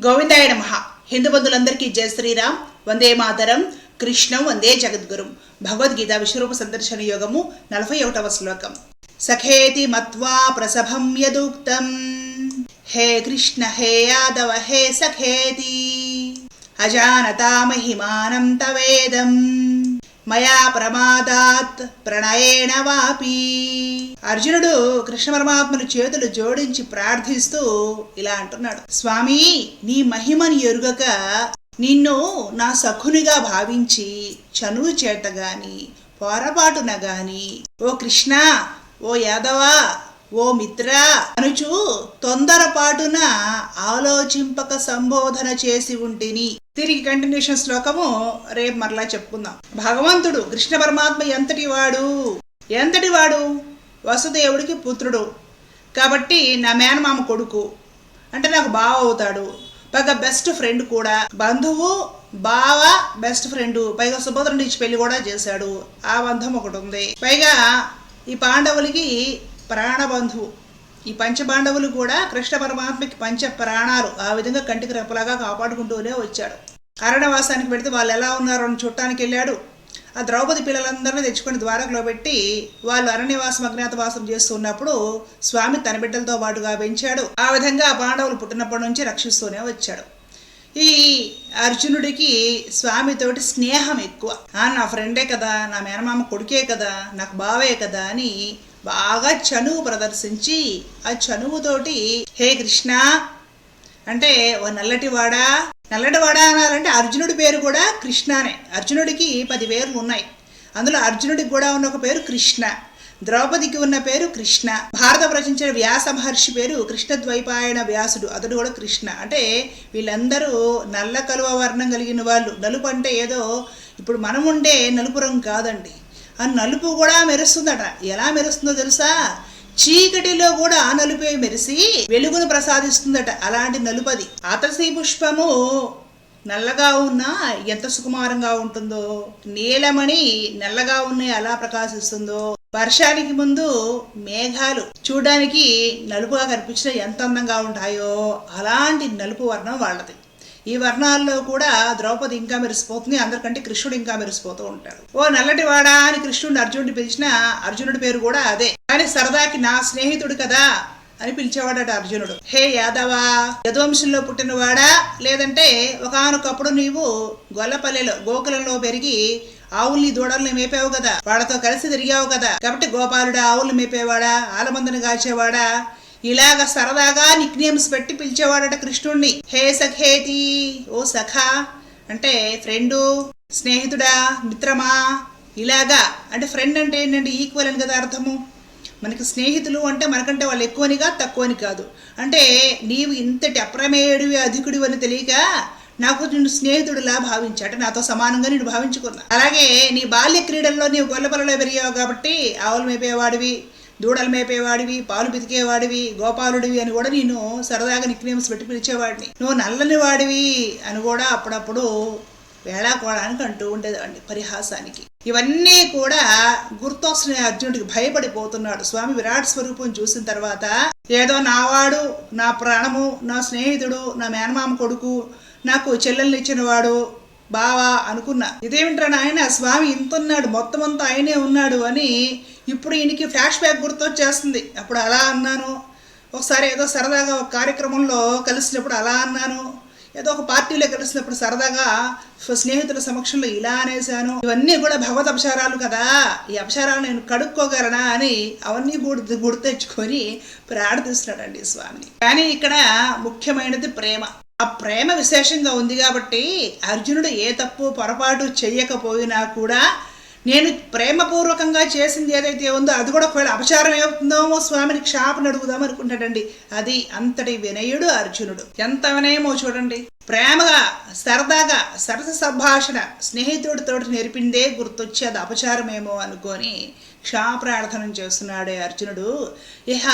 గోవిందాయ నమ. హిందూ బంధులందరికీ జయ శ్రీరామ్. వందే మాతరం. కృష్ణం వందే జగద్గురు. భగవద్గీత విశ్వరూప సందర్శన యోగము నలభై ఒకటవ శ్లోకం. సఖేతి మత్వా ప్రసభం యదుక్తం. హే కృష్ణ హే యాదవ హే సఖేతి. అజానతా మహిమానం తవేదం మయా ప్రమాదాత్ ప్రణయేణ వాపి. అర్జునుడు కృష్ణ పరమాత్మను చేతులు జోడించి ప్రార్థిస్తూ ఇలా అంటున్నాడు. స్వామి నీ మహిమని ఎరుగక నిన్ను నా సఖునిగా భావించి చనువు చేత గాని పొరపాటున గాని ఓ కృష్ణ ఓ యాదవా ఓ మిత్ర! అనుచు తొందరపాటున ఆలోచింపక సంబోధన చేసి ఉంటిని. తిరిగి కంటిన్యూషన్ శ్లోకము రేపు మరలా చెప్పుకుందాం. భగవంతుడు కృష్ణ పరమాత్మ ఎంతటి వాడు? ఎంతటి వాడు? వసుదేవుడికి పుత్రుడు. కాబట్టి నా మేనమామ కొడుకు. అంటే నాకు బావ అవుతాడు. పైగా బెస్ట్ ఫ్రెండ్ కూడా. బంధువు బావ బెస్ట్ ఫ్రెండ్ పైగా సుభద్రుని ఇచ్చి పెళ్ళి కూడా చేశాడు. ఆ బంధం ఒకటి ఉంది. పైగా ఈ పాండవులకి ప్రాణబంధువు. ఈ పంచపాండవులు కూడా కృష్ణ పరమాత్మకి పంచ ప్రాణాలు. ఆ విధంగా కంటికి రెప్పలాగా కాపాడుకుంటూనే వచ్చాడు. అరణ్యవాసానికి పెడితే వాళ్ళు ఎలా ఉన్నారో అని చూడటానికి వెళ్ళాడు. ఆ ద్రౌపది పిల్లలందరినీ తెచ్చుకొని ద్వారకలో పెట్టి వాళ్ళు అరణ్యవాసం అజ్ఞాతవాసం చేస్తున్నప్పుడు స్వామి తన బిడ్డలతో పాటుగా పెంచాడు. ఆ విధంగా ఆ పాండవులు పుట్టినప్పటి నుంచి రక్షిస్తూనే వచ్చాడు. ఈ అర్జునుడికి స్వామితోటి స్నేహం ఎక్కువ. నా ఫ్రెండే కదా నా మేనమామ కొడుకే కదా నాకు బావే కదా అని బాగా చనువు ప్రదర్శించి ఆ చనువుతోటి హే కృష్ణ! అంటే ఓ నల్లటివాడా? నల్లటివాడా అనాలంటే అర్జునుడి పేరు కూడా కృష్ణనే. అర్జునుడికి పది పేర్లు ఉన్నాయి. అందులో అర్జునుడికి కూడా ఉన్న ఒక పేరు కృష్ణ. ద్రౌపదికి ఉన్న పేరు కృష్ణ. భారత రచించిన వ్యాస మహర్షి పేరు కృష్ణద్వైపాయన వ్యాసుడు. అతడు కూడా కృష్ణ. అంటే వీళ్ళందరూ నల్ల కలువ వర్ణం కలిగిన వాళ్ళు. నలుపు అంటే ఏదో ఇప్పుడు మనం ఉండే నలుపు రంగు కాదండి. ఆ నలుపు కూడా మెరుస్తుందట. ఎలా మెరుస్తుందో తెలుసా? చీకటిలో కూడా ఆ నలుపే మెరిసి వెలుగును ప్రసాదిస్తుందట. అలాంటి నలుపది. అతసి పుష్పము నల్లగా ఉన్నా ఎంత సుకుమారంగా ఉంటుందో నీలమణి నల్లగా ఉన్న ఎలా ప్రకాశిస్తుందో. వర్షానికి ముందు మేఘాలు చూడడానికి నలుపుగా కనిపించిన ఎంత అందంగా ఉంటాయో అలాంటి నలుపు వర్ణం వాళ్ళది. ఈ వర్ణాల్లో కూడా ద్రౌపది ఇంకా మెరిసిపోతుంది అందరికంటే కృష్ణుడు ఇంకా మెరిసిపోతూ ఉంటాడు. ఓ నల్లటి వాడా అని కృష్ణుడిని అర్జునుడిని పిలిచిన అర్జునుడి పేరు కూడా అదే. కానీ సరదాకి నా స్నేహితుడు కదా అని పిలిచేవాడట అర్జునుడు. హే యాదవా యదువంశంలో పుట్టినవాడా? లేదంటే ఒకనొకప్పుడు నీవు గొల్లపల్లెలో గోకులంలో పెరిగి ఆవుల్ని దూడల్ని మేపావు కదా? వాళ్ళతో కలిసి తిరిగావు కదా? కాబట్టి గోపాలుడా ఆవుల్ని మేపేవాడా? ఆలమందని కాచేవాడా ఇలాగ సరదాగా నిక్ నేమ్స్ పెట్టి పిలిచేవాడట కృష్ణుణ్ణి. హే సఖేతి ఓ సఖా అంటే ఫ్రెండు స్నేహితుడా మిత్రమా ఇలాగా. అంటే ఫ్రెండ్ అంటే ఏంటంటే ఈక్వల్ అని కదా అర్థము. మనకి స్నేహితులు అంటే మనకంటే వాళ్ళు ఎక్కువనిగా తక్కువని కాదు. అంటే నీవు ఇంతటి అప్రమేయుడివి అధికుడివి అని తెలియక నాకు నిన్ను స్నేహితుడిలా భావించా. అంటే నాతో సమానంగా నేను భావించుకున్నా. అలాగే నీ బాల్య క్రీడల్లో నీవు గొల్లపల్లలో పెరిగావు కాబట్టి ఆవులు మేపేవాడివి దూడలు మేపేవాడివి పాలు పితికేవాడివి గోపాలుడివి అని కూడా నేను సరదాగా నిక్నేమ్స్ పెట్టి పిలిచేవాడిని. నువ్వు నల్లని వాడివి అని కూడా అప్పుడప్పుడు వేళాకోవడానికి అంటూ ఉండేదండి పరిహాసానికి. ఇవన్నీ కూడా గుర్తొస్తున్నాయి అర్జునుడికి. భయపడిపోతున్నాడు. స్వామి విరాట్ స్వరూపం చూసిన తర్వాత ఏదో నావాడు నా ప్రాణము నా స్నేహితుడు నా మేనమామ కొడుకు నాకు చెల్లెల్ని ఇచ్చినవాడు బావా అనుకున్నా. ఇదేమిట్రా నాయన స్వామి ఇంత ఉన్నాడు మొత్తం అంతా ఆయనే ఉన్నాడు అని ఇప్పుడు ఈయనకి ఫ్లాష్ బ్యాక్ గుర్తొచ్చేస్తుంది. అప్పుడు అలా అన్నాను. ఒకసారి ఏదో సరదాగా ఒక కార్యక్రమంలో కలిసినప్పుడు అలా అన్నాను. ఏదో ఒక పార్టీలో కలిసినప్పుడు సరదాగా స్నేహితుల సమక్షంలో ఇలా అనేసాను ఇవన్నీ కూడా భగవత్ అపచారాలు కదా. ఈ అపచారాలు నేను కడుక్కోగలనా అని అవన్నీ గుర్తు గుర్తెచ్చుకొని ప్రార్థిస్తున్నాడండి స్వామిని కానీ ఇక్కడ ముఖ్యమైనది ప్రేమ. ఆ ప్రేమ విశేషంగా ఉంది కాబట్టి అర్జునుడు ఏ తప్పు పొరపాటు చేయకపోయినా కూడా నేను ప్రేమపూర్వకంగా చేసింది ఏదైతే ఉందో అది కూడా ఒకవేళ అపచారం ఏమవుతుందో స్వామిని క్షాపను అడుగుదాం అనుకుంటాడండి అది అంతటి వినయుడు అర్జునుడు. ఎంత వినయమో చూడండి. ప్రేమగా సరదాగా సరస సంభాషణ స్నేహితుడితో నేర్పిందే గుర్తొచ్చి అది అపచారమేమో అనుకొని క్షాప్రార్థనం చేస్తున్నాడే అర్జునుడు. ఇహ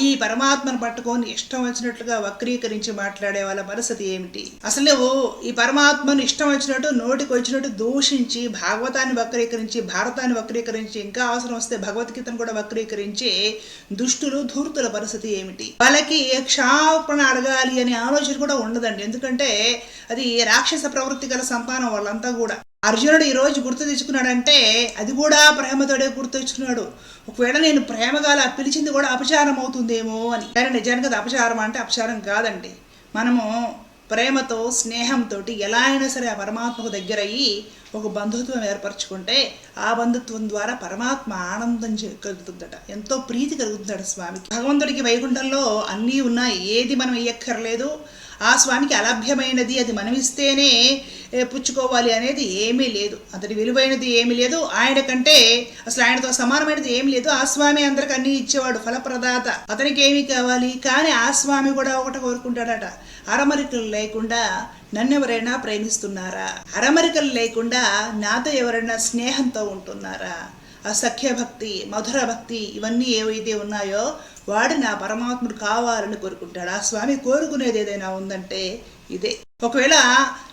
ఈ పరమాత్మను పట్టుకొని ఇష్టం వచ్చినట్లుగా వక్రీకరించి మాట్లాడే వాళ్ళ పరిస్థితి ఏమిటి? అసలు నువ్వు ఈ పరమాత్మను ఇష్టం వచ్చినట్టు నోటికి వచ్చినట్టు దూషించి భాగవతాన్ని వక్రీకరించి భారతాన్ని వక్రీకరించి ఇంకా అవసరం వస్తే భగవద్గీతను కూడా వక్రీకరించి దుష్టులు ధూర్తుల పరిస్థితి ఏమిటి? వాళ్ళకి క్షమాపణ అడగాలి అనే ఆలోచన కూడా ఉండదండి. ఎందుకంటే అది రాక్షస ప్రవృత్తి గల సంతానం వాళ్ళంతా కూడా. అర్జునుడు ఈ రోజు గుర్తు తెచ్చుకున్నాడంటే అది కూడా ప్రేమతోడే గుర్తు తెచ్చుకున్నాడు. ఒకవేళ నేను ప్రేమగా అలా పిలిచింది కూడా అపచారం అవుతుందేమో అని. కానీ నిజానికి అది అపచారం అంటే అపచారం కాదండి. మనము ప్రేమతో స్నేహంతో ఎలా అయినా సరే ఆ పరమాత్మకు దగ్గరయ్యి ఒక బంధుత్వం ఏర్పరచుకుంటే ఆ బంధుత్వం ద్వారా పరమాత్మ ఆనందం కలుగుతుందట. ఎంతో ప్రీతి కలుగుతుందట స్వామికి. భగవంతుడికి వైకుంఠంలో అన్నీ ఉన్నాయి. ఏది మనం ఇయ్యక్కర్లేదు ఆ స్వామికి అలభ్యమైనది అది మనమిస్తేనే పుచ్చుకోవాలి అనేది ఏమీ లేదు. అతడి విలువైనది ఏమీ లేదు. ఆయన కంటే అసలు ఆయనతో సమానమైనది ఏమీ లేదు. ఆ స్వామి అందరికి అన్నీ ఇచ్చేవాడు ఫలప్రదాత. అతనికి ఏమీ కావాలి? కానీ ఆ స్వామి కూడా ఒకటి కోరుకుంటాడట. అరమరికలు లేకుండా నన్నెవరైనా ప్రేమిస్తున్నారా? అరమరికలు లేకుండా నాతో ఎవరైనా స్నేహంతో ఉంటున్నారా? ఆ సఖ్య భక్తి మధుర భక్తి ఇవన్నీ ఏవైతే ఉన్నాయో వాడిని ఆ పరమాత్ముడు కావాలని కోరుకుంటాడు. ఆ స్వామి కోరుకునేది ఏదైనా ఉందంటే ఇదే. ఒకవేళ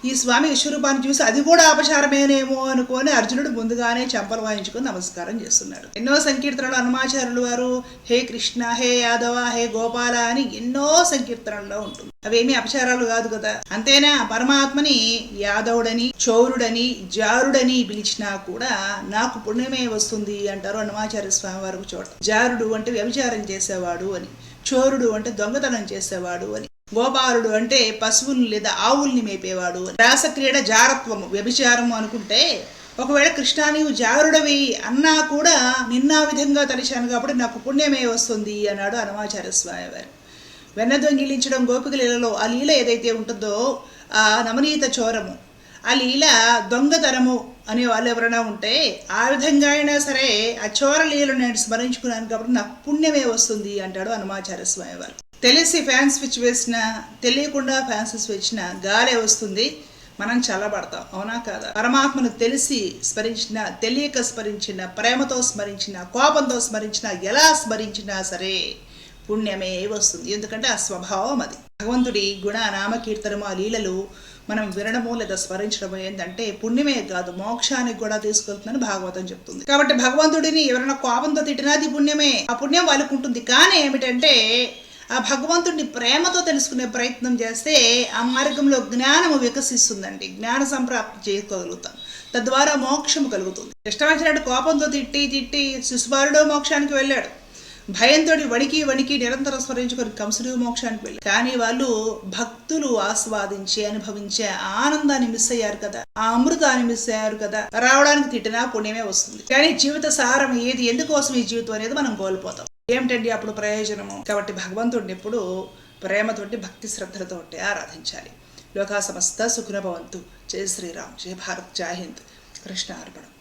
ఈ స్వామి విశ్వరూపాన్ని చూసి అది కూడా అపచారమేనేమో అనుకొని అర్జునుడు ముందుగానే చెంపలు వాయించుకొని నమస్కారం చేస్తున్నాడు. ఎన్నో సంకీర్తనలు హనుమాచారులు వారు హే కృష్ణ హే యాదవ హే గోపాల అని ఎన్నో సంకీర్తనల్లో ఉంటుంది. అవేమీ అపచారాలు కాదు కదా. అంతేనా? పరమాత్మని యాదవుడని చౌరుడని జారుడని పిలిచినా కూడా నాకు పుణ్యమే వస్తుంది అంటారు హనుమాచార్య స్వామి వారికి చోట. జారుడు అంటే వ్యభిచారం చేసేవాడు అని చోరుడు అంటే దొంగతనం చేసేవాడు అని. గోపాలుడు అంటే పశువుల్ని లేదా ఆవుల్ని మేపేవాడు. రాసక్రీడ జారత్వము. వ్యభిచారము అనుకుంటే ఒకవేళ కృష్ణ నీవు జారుడవి అన్నా కూడా నిన్న విధంగా తలిచాను కాబట్టి నాకు పుణ్యమే వస్తుంది అన్నాడు హనుమాచార్య స్వామి వారు వెన్న దొంగిలించడం గోపిక లీలలో ఆ లీల ఏదైతే ఉంటుందో ఆ నవనీత చోరము. ఆ లీల దొంగతనము అనే వాళ్ళు ఎవరైనా ఉంటే ఆ విధంగా అయినా సరే ఆ చోర లీలను నేను స్మరించుకున్నాను కాబట్టి నాకు పుణ్యమే వస్తుంది అంటాడు హనుమాచార్య స్వామి వారు తెలిసి ఫ్యాన్ స్విచ్ వేసిన తెలియకుండా ఫ్యాన్ స్విచ్ వేసిన గాలే వస్తుంది. మనం చల్లబడతాం అవునా కాదా? పరమాత్మను తెలిసి స్మరించిన తెలియక స్మరించిన ప్రేమతో స్మరించిన కోపంతో స్మరించిన ఎలా స్మరించినా సరే పుణ్యమే వస్తుంది. ఎందుకంటే ఆ స్వభావం అది. భగవంతుడి గుణ నామ కీర్తనము ఆ లీలలు మనం వినడము లేదా స్మరించడము ఏంటంటే పుణ్యమే కాదు మోక్షానికి కూడా తీసుకెళ్తుందని భాగవతం చెప్తుంది. కాబట్టి భగవంతుడిని ఎవరైనా కోపంతో తిట్టినా అది పుణ్యమే. ఆ పుణ్యం వాళ్ళకు ఉంటుంది కానీ ఏమిటంటే ఆ భగవంతుడిని ప్రేమతో తెలుసుకునే ప్రయత్నం చేస్తే ఆ మార్గంలో జ్ఞానము వికసిస్తుందండి. జ్ఞాన సంప్రాప్తి చేసుకోగలుగుతాం తద్వారా మోక్షము కలుగుతుంది. ఇష్టం కోపంతో తిట్టి తిట్టి శిశుబాలుడో మోక్షానికి వెళ్ళాడు. భయంతో వణికి వణికి నిరంతరం స్మరించుకొని కంసుడు మోక్షానికి వెళ్ళి కానీ వాళ్ళు భక్తులు ఆస్వాదించి అనుభవించే ఆనందాన్ని మిస్ అయ్యారు కదా. ఆ అమృతాన్ని మిస్ అయ్యారు కదా. రావడానికి తిట్టినా పుణ్యమే వస్తుంది. కానీ జీవిత సారం ఏది? ఎందుకోసం ఈ జీవితం అనేది మనం కోల్పోతాం. ఏమిటండి అప్పుడు ప్రయోజనము? కాబట్టి భగవంతుడిని ఎప్పుడు ప్రేమతోటి భక్తి శ్రద్ధలతోటి ఆరాధించాలి. లోకా సమస్త సుఖనభవంతు జయ శ్రీరామ్. జయ భారత్. జై హింద్. కృష్ణ అర్పణం.